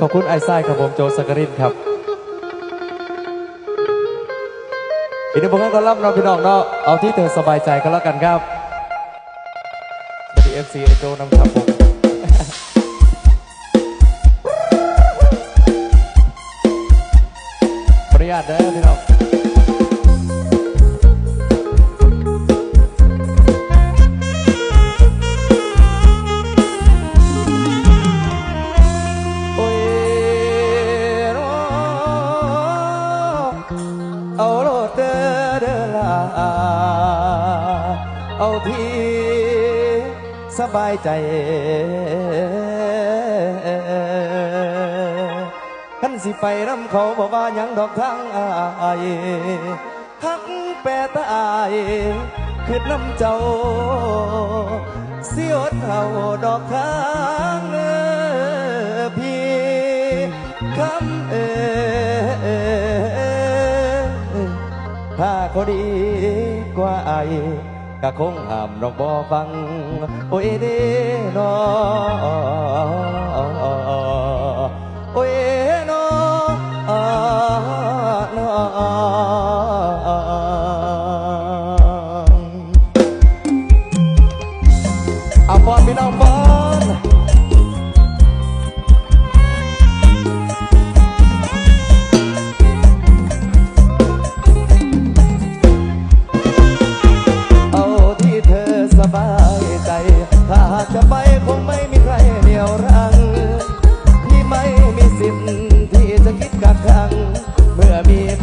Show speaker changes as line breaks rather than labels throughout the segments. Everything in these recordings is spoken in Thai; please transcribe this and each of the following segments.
ขอบคุณไอซ่าครับผมโจสกรินครับอีกหนึ่งผลงานก็รับเราะพี่น้องเนาะเอาที่เธอสบายใจก็แล้วกันครับสวัสดีเอฟซีไอโจนำครับผมขออนุญาตเด้อพี่น้อง เอาโลดเด้อเด้อลาเอาที่สบายใจขันสิไปน้ำเขาบอกว่ายังดอกทางอายทักแปรตายคือน้ำเจ้าเสียดเท่าดอกทาง ถ้าเขาดีกว่าไอก็คงห้ามน้องบ่ฟัง โอ้ยเด้นอโ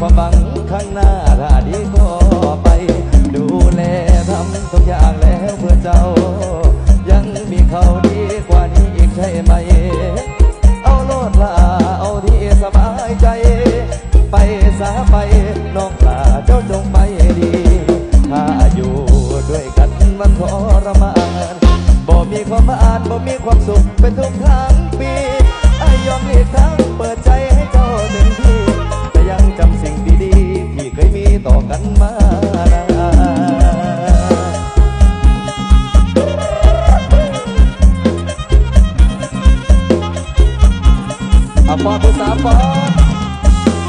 ความหวังข้างหน้า พ่อผู้สาวปอ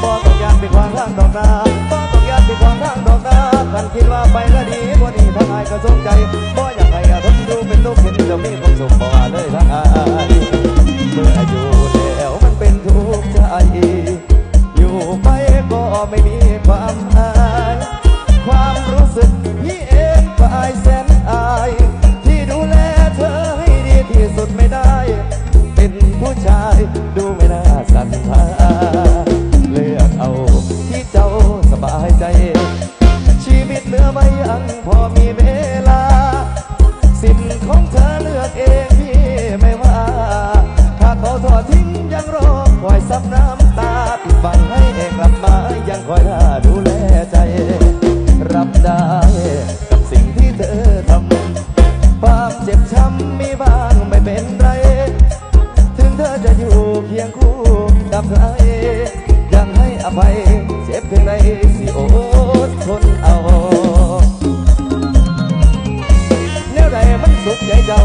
ปอต้องยานไปขวางทางดอกนาปอต้องยานไปขวางทางดอกนาคันคิดว่าไปแล้วดีบ่ดีทางอายก็สนใจบ่อยากให้อารมณ์ดูเป็นลูกเห็นเจะมีความสุขบ่เลยทางอาย สุขใจเจ้า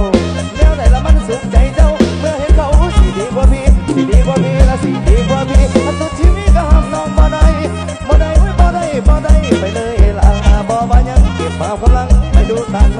แนวใดละมันสุขใจเจ้า เมื่อเห็นเขาสีดีกว่าพี่สีดีกว่าพี่และสีดีกว่าพี่อันสุดชีวิตก็ห้ามน้องบ่ได้บ่ได้ไว้บ่ได้บ่ได้ไปเลยละบ่ว่ายังเก็บมาพลังไปดูตางหน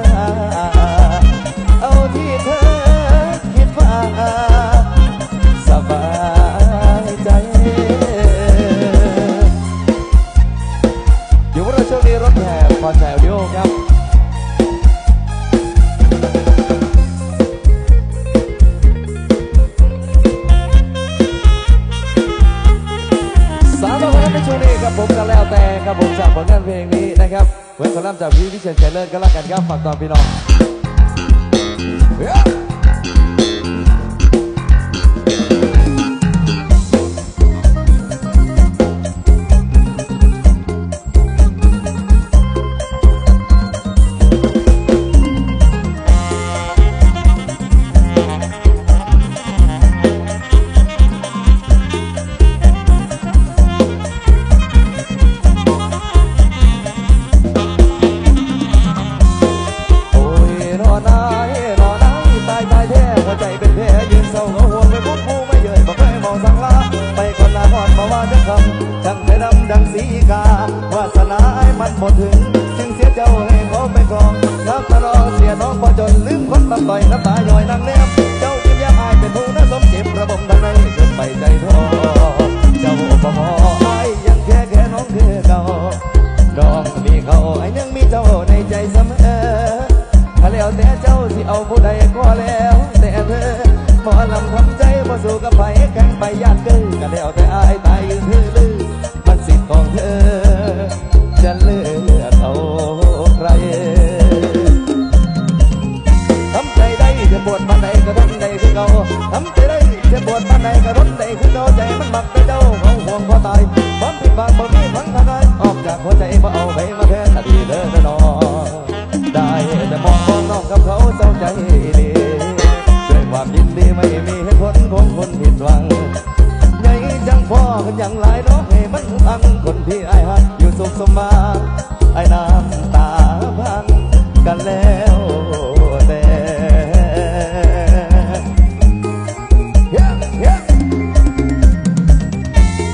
้าเอา ครับผมก็แล้วแต่ครับผมจากผลงานเพลงนี้นะครับเหมือนคนร่ำจากพี่วิเชียรชัยเลิศก็แล้วกันครับฝากตอนพี่น้อง นอนนายนอนายตายตายแท้หัวใจเป็นแผลยืนเศร้าเหงาห่วงไม่พบผู้ไม่เย่ยบอกเคยมองสังลาไปคนละหอดมาว่าจะคำจังได้ดำดังสีกาวาสนาไอ้มันหมดถึง จึงเสียเจ้าให้เขาไปกองน้ำตาลอเสียน้องพอจนลืมคนตำต่อยน้ำตาย่อยนั่งเน ยากเกินก็แล้วแต่อายต สมบัติไอ้น้ำตาพังกันแล้วแต่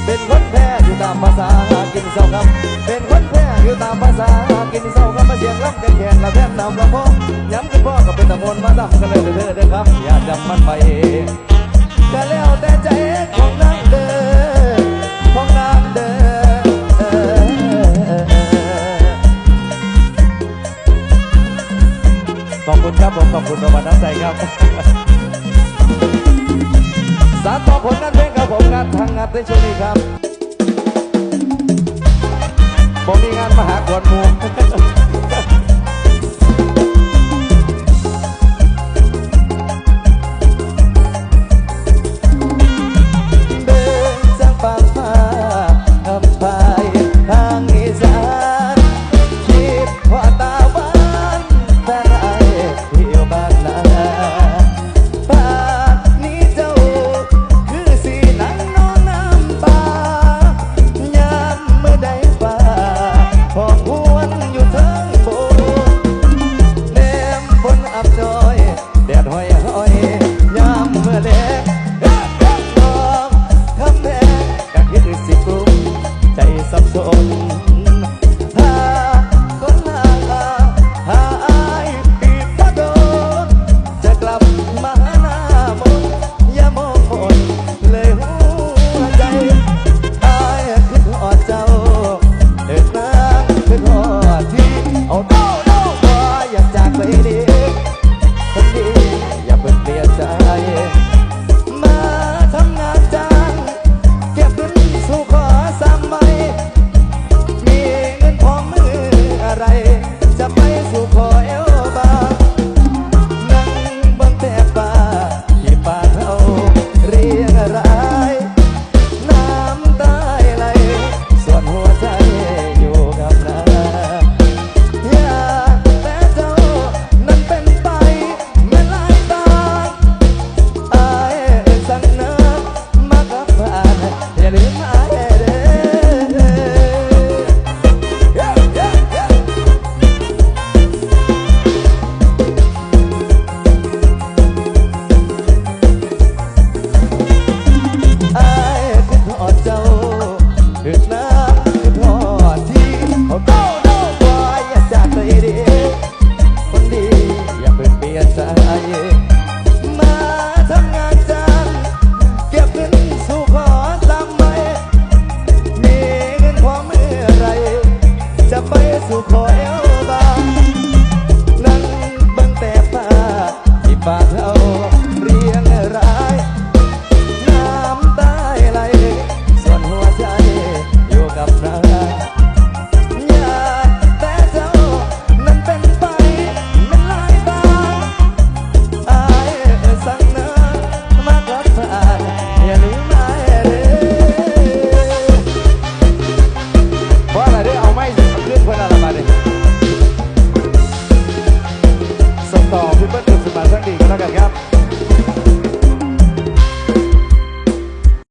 เป็นคนแพ้อยู่ตามภาษาหากินเศร้าคำเป็นคนแพ้อยู่ตามภาษาหากินเศร้าคำมาเสียงรับกันแขนละแทนนำละพ่อย้ำกันพ่อก็เป็นตะมนมาดำกันเลยเด้อเด้อครับ อย่าจำมันไปก็แล้วแต่ใจของนางเดินของนางเดิน ขอบคุณครับผมขอบคุณประวัติน้ำใจครับ สารต่อผลงานเพลงครับผมงานทางงานในช่วงนี้ครับผมมีงานมหากวนหมู